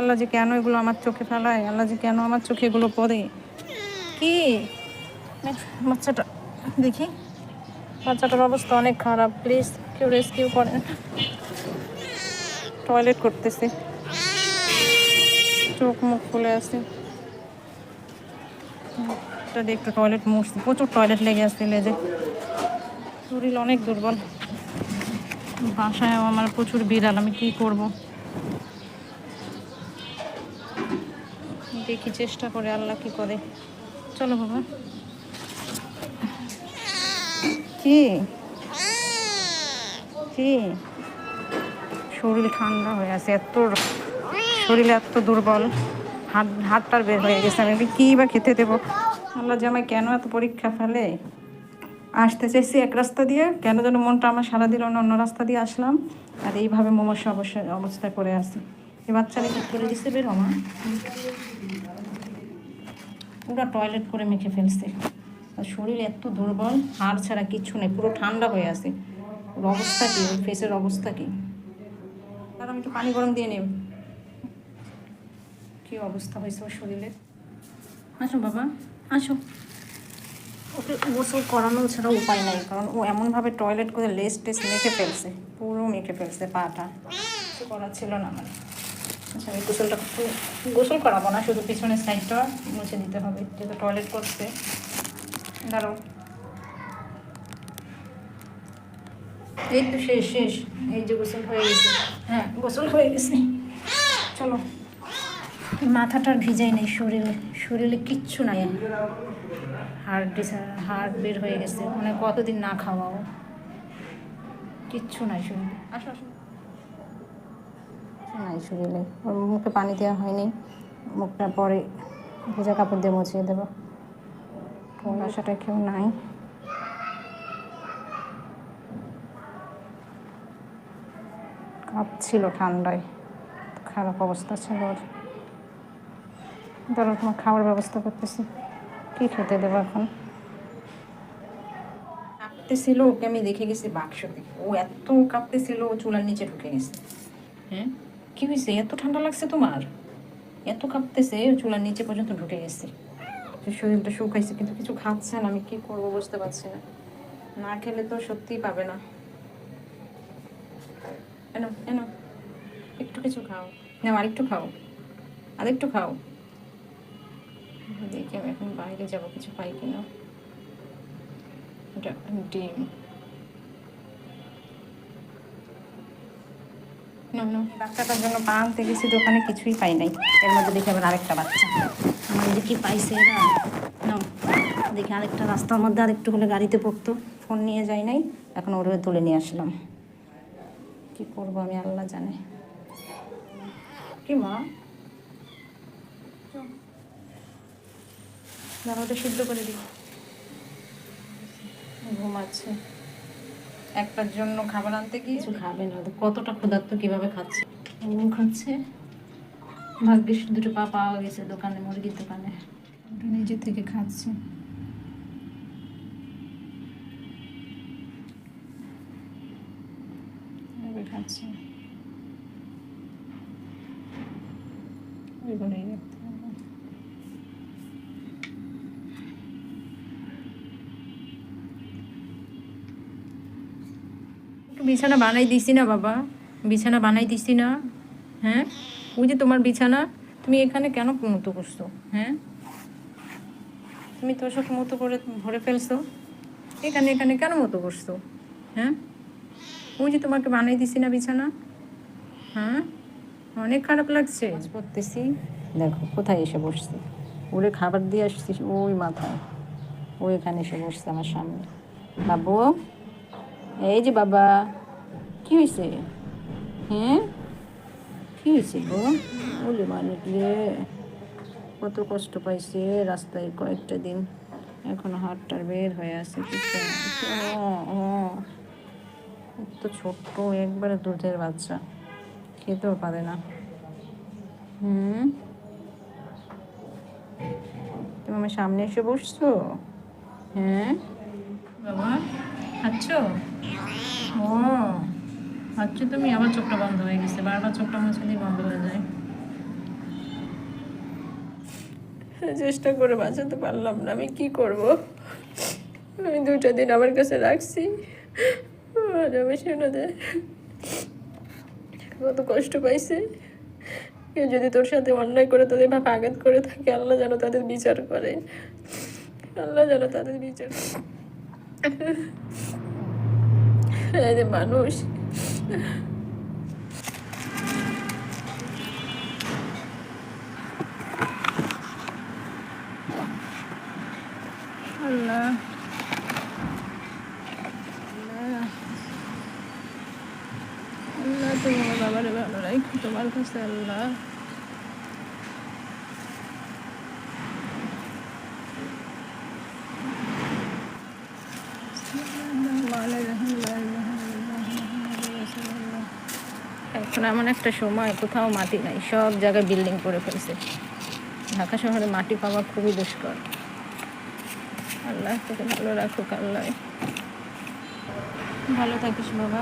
আল্লাহ যে কেন এগুলো আমার চোখে ফেলায়? আল্লাহ যে কেন আমার চোখে এগুলো পড়ে? কি? বাচ্চাটা, দেখি। বাচ্চাটার অবস্থা অনেক খারাপ প্লিজ কেউ রেস্কিউ করেন। টয়লেট করতেছে। চোখ মুখ খুলে দিয়ে একটু টয়লেট মুছছি প্রচুর টয়লেট লেগে আসছে লেজে শরীর অনেক দুর্বল। বাসায় আমার প্রচুর বিড়াল, আমি কি করব? দেখি চেষ্টা করে, আল্লাহ কি করে। চলো বাবা। কি? শরীর ঠান্ডা হয়ে আছে, এত শরীর এত দুর্বল। হাত হাতটার বের হয়ে গেছে, আমি কি বা খেতে দেবো? আল্লাহ আমায় কেন এত পরীক্ষা ফেলে? আসতে চাইছি এক রাস্তা দিয়ে, কেন যেন মনটা আমার সারা দিল অন্য অন্য রাস্তা দিয়ে আসলাম। আর এইভাবে মোমোস অবশ্যই অবস্থা করে আসি এই বাচ্চারা কি করে দিচ্ছে বের মা। পুরো টয়লেট করে মেখে ফেলছে। আর শরীর এত দুর্বল, হাড় ছাড়া কিচ্ছু নেই, পুরো ঠান্ডা হয়ে আছে। ওর অবস্থা কি? ওর ফেসের অবস্থা কি? আর আমি একটু পানি গরম দিয়ে নেব কি অবস্থা হয়েছে ওর শরীরে? আসো বাবা, আসো। ওকে গোসল করানো ছাড়া উপায় নাই, কারণ ও এমনভাবে টয়লেট করে লেস টেস মেখে ফেলছে, পুরো মেখে ফেলছে পাটা। কিছু করার ছিল না আমার আচ্ছা আমি গোসলটা গোসল করাবো না, শুধু পিছনের সাইডটা মুছে দিতে হবে, যেহেতু টয়লেট করছে দাঁড়াও। এই তো শেষ শেষ। এই যে গোসল হয়ে গেছে। হ্যাঁ গোসল হয়ে গেছে। চলো। মাথাটা ভিজাই নেই, শরীরে। শরীরে কিচ্ছু নাই। হার্ট ডিসা হার্ট বের হয়ে গেছে। মানে কতদিন না খাওয়াও। কিচ্ছু নাই শরীরে। আসো আসো। নাই শরীরে ওর মুখে পানি দেওয়া হয়নি। মুখটা পরে ভেজা কাপড় দিয়ে মুছিয়ে দেবো। বাসাটা কেউ নাই। কাঁপছিল ঠান্ডায়। খারাপ অবস্থা ছিল ওর। ধরো, তোমার খাওয়ার ব্যবস্থা করতেছি। কি খেতে দেবো এখন? কাঁপতেছিল, ওকে আমি দেখে গেছি বাক্সতে। ও এত কাঁপতেছিল, ও চুলার নিচে ঢুকে গেছে। হ্যাঁ? কি হয়েছে এত ঠান্ডা লাগছে তোমার? এত কাঁপতেছে, চুলার নিচে পর্যন্ত ঢুকে গেছে। শরীরটা শুকাইছে, কিন্তু কিছু খাচ্ছে না, আমি কি করব বুঝতে পারছি না। না খেলে তো সত্যিই পাবে না। এনো এনো, একটু কিছু খাও। না আরেকটু খাও। আরেকটু খাও। দেখি আমি এখন বাইরে যাব, কিছু পাই কিনা। এটা ডিম। বাচ্চাটার জন্য পা আনতে গেছি দোকানে কিছুই পাই নাই। এর মধ্যে দেখি আবার আরেকটা বাচ্চা। আমার যে কি পাইছে এরা। নাও, দেখি আরেকটা রাস্তার মধ্যে আরেকটু হলে গাড়িতে পড়তো। ফোন নিয়ে যাই নাই, এখন ওর তুলে নিয়ে আসলাম। কি করব আমি, আল্লাহ জানে। কি মা? দাঁড়া ওটা সিদ্ধ করে দিই। ঘুমাচ্ছে একটার জন্য খাবার আনতে গিয়ে? কিছু খাবে না। কতটা ক্ষুধার্ত কীভাবে খাচ্ছে? ও খাচ্ছে। ভাগ্যিস দুটো পা পাওয়া গেছে দোকানে মুরগির দোকানে। নিজে থেকে খাচ্ছে। খাচ্ছে। ওইগুলোই রাখতে হবে একটু বিছানা বানাই দিছি না, বাবা। বিছানা বানাই দিছি না হ্যাঁ? ওই যে তোমার বিছানা, তুমি এখানে কেন মতো করছ হ্যাঁ? তুমি তো সব মতো করে ভরে ফেলছো। এখানে এখানে কেন মতো করছ হ্যাঁ? ওই যে তোমাকে বানাই দিছি না বিছানা হ্যাঁ? অনেক খারাপ লাগছে। করতেছি। দেখো, কোথায় এসে বসছি? ওরে খাবার দিয়ে আসছিস ওই মাথায়। ও এখানে এসে বসছে আমার সামনে। বাবু এই যে বাবা, কি হয়েছে হ্যাঁ? কি হয়েছে গো? বলে মানিক রে, কত কষ্ট পাইছে রাস্তায় কয়েকটা দিন। এখন হাটটার বের হয়ে আছে তো ছোট্ট, একবারে দুধের বাচ্চা। খেতেও পারে না। হুম? তুমি আমার সামনে এসে বসছো? হ্যাঁ? বাবা? খাচ্ছ? ও খাচ্ছ তুমি আবার চোখটা বন্ধ হয়ে গেছে, বারবার চোখটা মুছে বন্ধ হয়ে যায়। চেষ্টা করে বাঁচাতে পারলাম না, আমি কি করব? আমি দুইটা দিন আমার কাছে রাখছি আমি কত কষ্ট পাইছে। কেউ যদি তোর সাথে অন্যায় করে, তোদের ভাবে আঘাত করে থাকে, আল্লাহ যেন তাদের বিচার করে। আল্লাহ যেন তাদের বিচার মানুষ। আল্লাহ। আল্লাহ। আল্লাহ তুমি আমার বাবারে ভালো রাখো তোমার কাছে আল্লাহ। এখন এমন একটা সময়, কোথাও মাটি নাই, সব জায়গায় বিল্ডিং করে ফেলছে। ঢাকা শহরে মাটি পাওয়া খুবই দুষ্কর। আল্লাহ তোকে ভালো রাখুক, আল্লাহ। ভালো থাকিস বাবা।